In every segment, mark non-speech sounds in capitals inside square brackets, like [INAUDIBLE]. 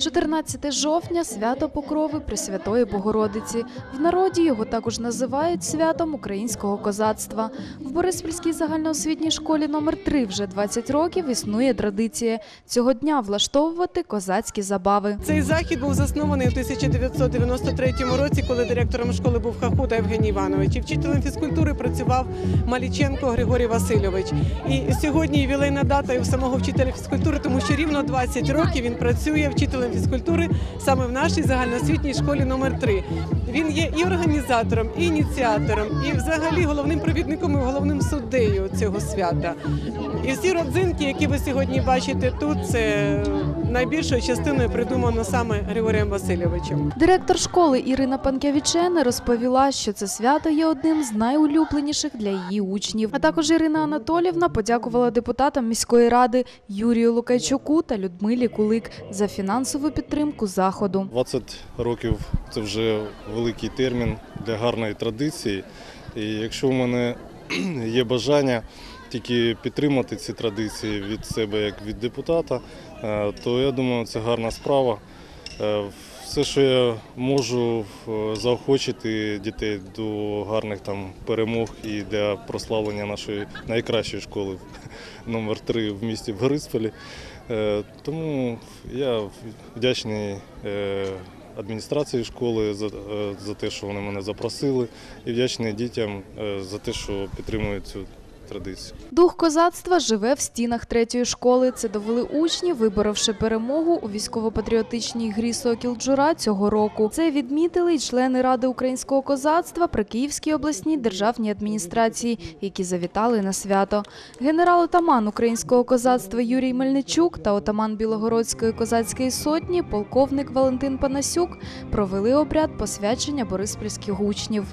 14 жовтня свято Покрови Пресвятої Богородиці. В народі його також називають святом українського козацтва. В Бориспільській загальноосвітній школі номер 3 вже 20 років існує традиція цього дня влаштовувати козацькі забави. Цей захід був заснований у 1993 році, коли директором школи був Хахута Євгеній Іванович. І вчителем фізкультури працював Маліченко Григорій Васильович. І сьогодні ювілейна дата і у самого вчителя фізкультури, тому що рівно 20 років він працює вчителем фізкультури саме в нашій загальноосвітній школі номер 3 Він є і організатором, і ініціатором, і взагалі головним провідником і головним суддею цього свята. І всі родзинки, які ви сьогодні бачите тут, це найбільшою частиною придумано саме Григорієм Васильовичем. Директор школи Ірина Панкявічене розповіла, що це свято є одним з найулюбленіших для її учнів. А також Ірина Анатолівна подякувала депутатам міської ради Юрію Лукайчуку та Людмилі Кулик за фінансову підтримку заходу. 20 років це вже великий термін для гарної традиції. І якщо в мене [CLEARS THROAT] є бажання тільки підтримати ці традиції від себе як від депутата, е, то я думаю, це гарна справа. Е, Все, що я можу е, заохочити дітей до гарних там перемог і для прославлення нашої найкращої школи [LAUGHS] номер 3 в місті Борисполі. Е, Тому я вдячний адміністрації школи за, те, що вони мене запросили, і вдячний дітям за те, що підтримують цю традицію. Дух козацтва живе в стінах третьої школи. Це довели учні, виборовши перемогу у військово-патріотичній грі Сокіл Джура цього року. Це відмітили й члени Ради українського козацтва при Київській обласній державній адміністрації, які завітали на свято. Генерал-отаман українського козацтва Юрій Мельничук та отаман Білогородської козацької сотні, полковник Валентин Панасюк, провели обряд посвячення бориспільських учнів.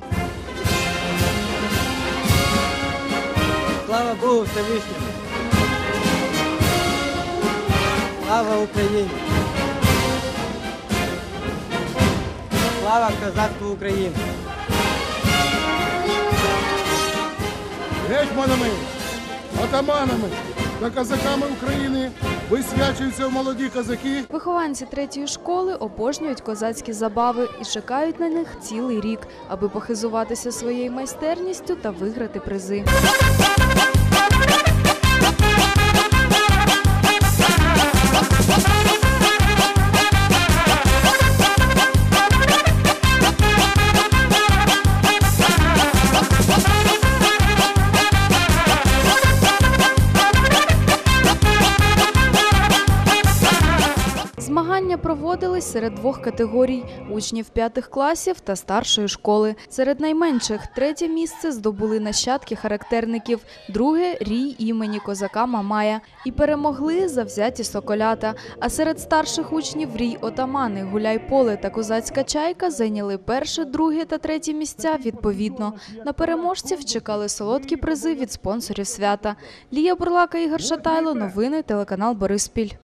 Слава Богу Всевишньому! Слава Україні! Слава козацтву України! гетьманами, атаманами та козаками України висвячуються молоді козаки. Вихованці третьої школи обожнюють козацькі забави і чекають на них цілий рік, аби похизуватися своєю майстерністю та виграти призи. Змагання проводились серед двох категорій учнів п'ятих класів та старшої школи. Серед найменших третє місце здобули нащадки характерників, друге рій імені козака Мамая. І перемогли завзяті соколята. А серед старших учнів рій отамани, гуляй поле та козацька чайка зайняли перше, друге та третє місця відповідно. На переможців чекали солодкі призи від спонсорів свята. Лія Бурлака Ігор Шатайло. Новини телеканал Бориспіль.